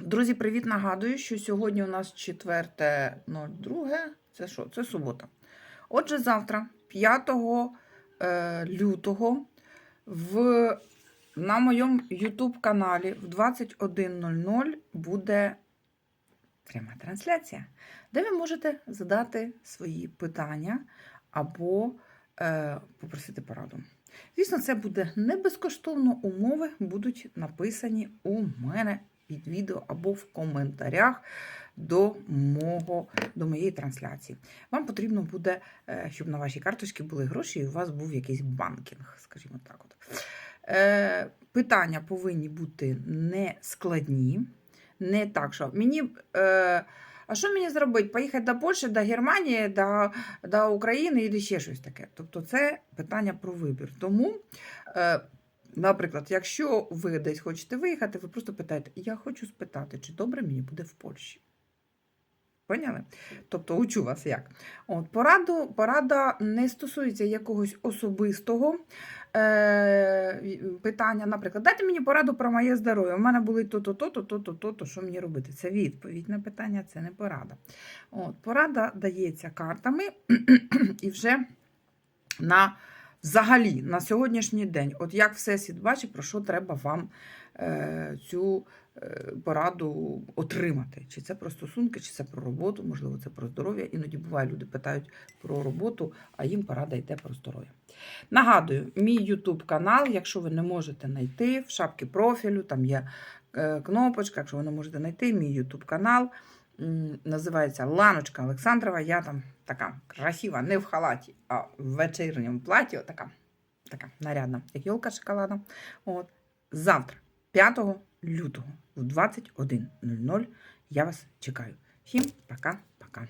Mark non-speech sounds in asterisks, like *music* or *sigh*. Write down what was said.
Друзі, привіт! Нагадую, що сьогодні у нас 4.02. Це що? Це субота. Отже, завтра, 5 е, лютого, в, на моєму YouTube каналі в 21.00 буде пряма трансляція, де ви можете задати свої питання або попросити пораду. Звісно, це буде не безкоштовно. Умови будуть написані у мене під відео або в коментарях до, мого, до моєї трансляції. Вам потрібно буде, е, щоб на вашій карточці були гроші, і у вас був якийсь банкінг, скажімо так. От. Е, Питання повинні бути не складні, не так, що мені. Е, а що мені зробити? Поїхати до Польщі, до Германії, до, до України і ще щось таке. Тобто це питання про вибір. Тому, е, наприклад, якщо ви десь хочете виїхати, ви просто питаєте: я хочу спитати, чи добре мені буде в Польщі. Поняли? Тобто учу вас як. От, пораду, порада не стосується якогось особистого е, питання. Наприклад, дайте мені пораду про моє здоров'я. У мене були то-то, то-то, то-то, то-то, що мені робити? Це відповідь на питання, це не порада. От, порада дається картами *clears throat* і вже на взагалі на сьогоднішній день, от як всесвіт бачить, про що треба вам е, цю пораду отримати. Чи це про стосунки, чи це про роботу, можливо, це про здоров'я. Іноді буває, люди питають про роботу, а їм порада йде про здоров'я. Нагадую, мій YouTube канал, якщо ви не можете знайти в шапці профілю, там є е, кнопочка, якщо ви не можете знайти, мій YouTube канал. Називається Ланочка Олександрова. Я там така красива, не в халаті, а в вечірньому платі. Така, така нарядна, як йолка шоколадна. От. Завтра, 5 лютого, в 21.00 я вас чекаю. Всім пока-пока.